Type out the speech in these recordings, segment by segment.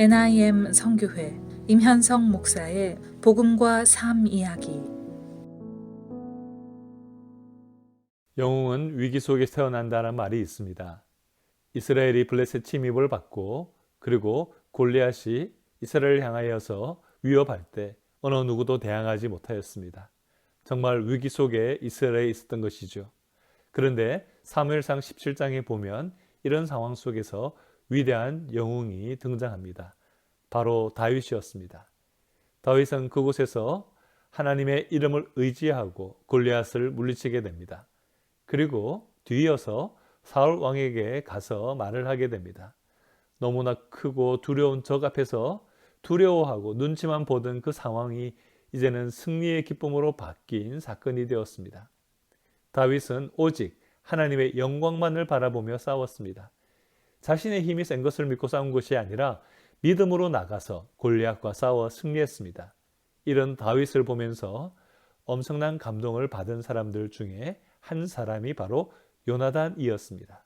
NIM 성교회 임현성 목사의 복음과 삶 이야기 영웅은 위기 속에 태어난다는 말이 있습니다. 이스라엘이 블레셋 침입을 받고 그리고 골리앗이 이스라엘을 향하여서 위협할 때 어느 누구도 대항하지 못하였습니다. 정말 위기 속에 이스라엘이 있었던 것이죠. 그런데 사무엘상 17장에 보면 이런 상황 속에서 위대한 영웅이 등장합니다. 바로 다윗이었습니다. 다윗은 그곳에서 하나님의 이름을 의지하고 골리앗을 물리치게 됩니다. 그리고 뒤이어서 사울 왕에게 가서 말을 하게 됩니다. 너무나 크고 두려운 적 앞에서 두려워하고 눈치만 보던 그 상황이 이제는 승리의 기쁨으로 바뀐 사건이 되었습니다. 다윗은 오직 하나님의 영광만을 바라보며 싸웠습니다. 자신의 힘이 센 것을 믿고 싸운 것이 아니라 믿음으로 나가서 골리앗과 싸워 승리했습니다. 이런 다윗을 보면서 엄청난 감동을 받은 사람들 중에 한 사람이 바로 요나단이었습니다.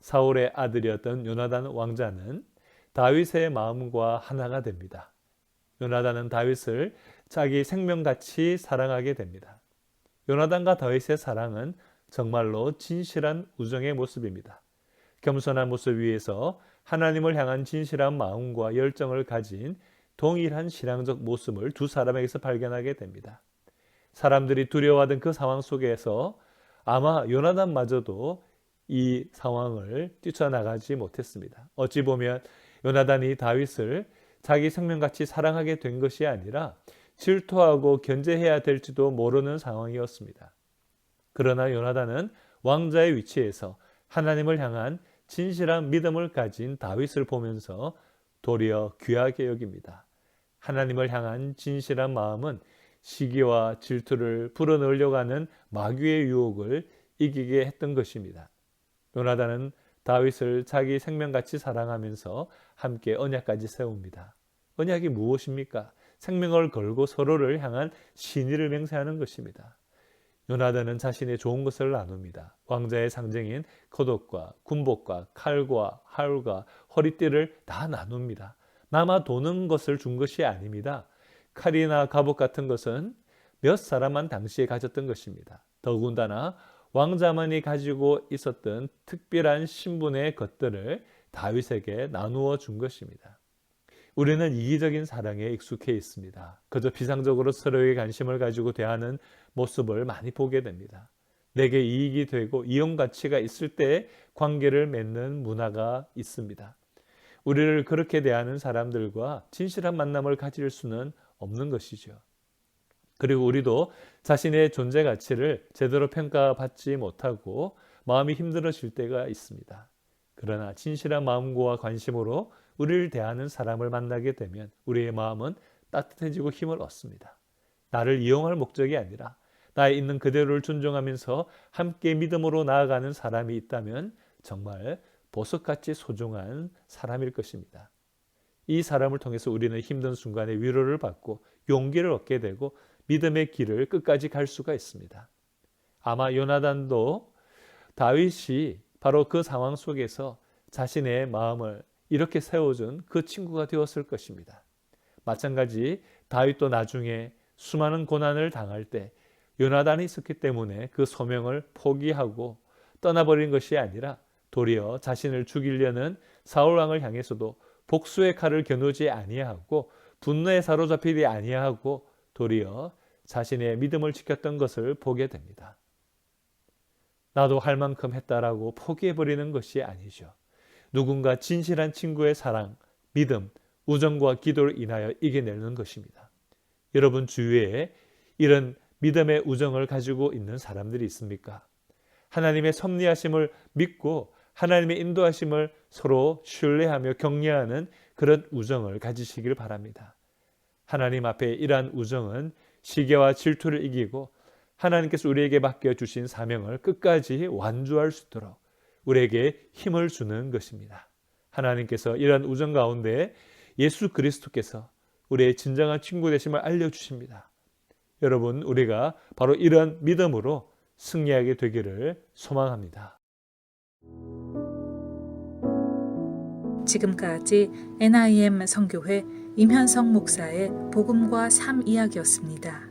사울의 아들이었던 요나단 왕자는 다윗의 마음과 하나가 됩니다. 요나단은 다윗을 자기 생명같이 사랑하게 됩니다. 요나단과 다윗의 사랑은 정말로 진실한 우정의 모습입니다. 겸손한 모습 위에서 하나님을 향한 진실한 마음과 열정을 가진 동일한 신앙적 모습을 두 사람에게서 발견하게 됩니다. 사람들이 두려워하던 그 상황 속에서 아마 요나단마저도 이 상황을 뛰쳐나가지 못했습니다. 어찌 보면 요나단이 다윗을 자기 생명같이 사랑하게 된 것이 아니라 질투하고 견제해야 될지도 모르는 상황이었습니다. 그러나 요나단은 왕자의 위치에서 하나님을 향한 진실한 믿음을 가진 다윗을 보면서 도리어 귀하게 여깁니다. 하나님을 향한 진실한 마음은 시기와 질투를 불어넣으려고 하는 마귀의 유혹을 이기게 했던 것입니다. 요나단은 다윗을 자기 생명같이 사랑하면서 함께 언약까지 세웁니다. 언약이 무엇입니까? 생명을 걸고 서로를 향한 신의를 맹세하는 것입니다. 요나단은 자신의 좋은 것을 나눕니다. 왕자의 상징인 겉옷과 군복과 칼과 활과 허리띠를 다 나눕니다. 남아 도는 것을 준 것이 아닙니다. 칼이나 갑옷 같은 것은 몇 사람만 당시에 가졌던 것입니다. 더군다나 왕자만이 가지고 있었던 특별한 신분의 것들을 다윗에게 나누어 준 것입니다. 우리는 이기적인 사랑에 익숙해 있습니다. 그저 비상적으로 서로에게 관심을 가지고 대하는 모습을 많이 보게 됩니다. 내게 이익이 되고 이용 가치가 있을 때 관계를 맺는 문화가 있습니다. 우리를 그렇게 대하는 사람들과 진실한 만남을 가질 수는 없는 것이죠. 그리고 우리도 자신의 존재 가치를 제대로 평가받지 못하고 마음이 힘들어질 때가 있습니다. 그러나 진실한 마음과 관심으로 우리를 대하는 사람을 만나게 되면 우리의 마음은 따뜻해지고 힘을 얻습니다. 나를 이용할 목적이 아니라 나의 있는 그대로를 존중하면서 함께 믿음으로 나아가는 사람이 있다면 정말 보석같이 소중한 사람일 것입니다. 이 사람을 통해서 우리는 힘든 순간에 위로를 받고 용기를 얻게 되고 믿음의 길을 끝까지 갈 수가 있습니다. 아마 요나단도 다윗이 바로 그 상황 속에서 자신의 마음을 이렇게 세워준 그 친구가 되었을 것입니다. 마찬가지 다윗도 나중에 수많은 고난을 당할 때 요나단이 있었기 때문에 그 소명을 포기하고 떠나버린 것이 아니라 도리어 자신을 죽이려는 사울 왕을 향해서도 복수의 칼을 겨누지 아니하고 분노에 사로잡히지 아니하고 도리어 자신의 믿음을 지켰던 것을 보게 됩니다. 나도 할 만큼 했다라고 포기해버리는 것이 아니죠. 누군가 진실한 친구의 사랑, 믿음, 우정과 기도를 인하여 이겨내는 것입니다. 여러분 주위에 이런 믿음의 우정을 가지고 있는 사람들이 있습니까? 하나님의 섭리하심을 믿고 하나님의 인도하심을 서로 신뢰하며 격려하는 그런 우정을 가지시길 바랍니다. 하나님 앞에 이러한 우정은 시계와 질투를 이기고 하나님께서 우리에게 맡겨 주신 사명을 끝까지 완주할 수 있도록 우리에게 힘을 주는 것입니다. 하나님께서 이러한 우정 가운데 예수 그리스도께서 우리의 진정한 친구 되심을 알려 주십니다. 여러분, 우리가 바로 이런 믿음으로 승리하게 되기를 소망합니다. 지금까지 NIM 성교회 임현성 목사의 복음과 삶 이야기였습니다.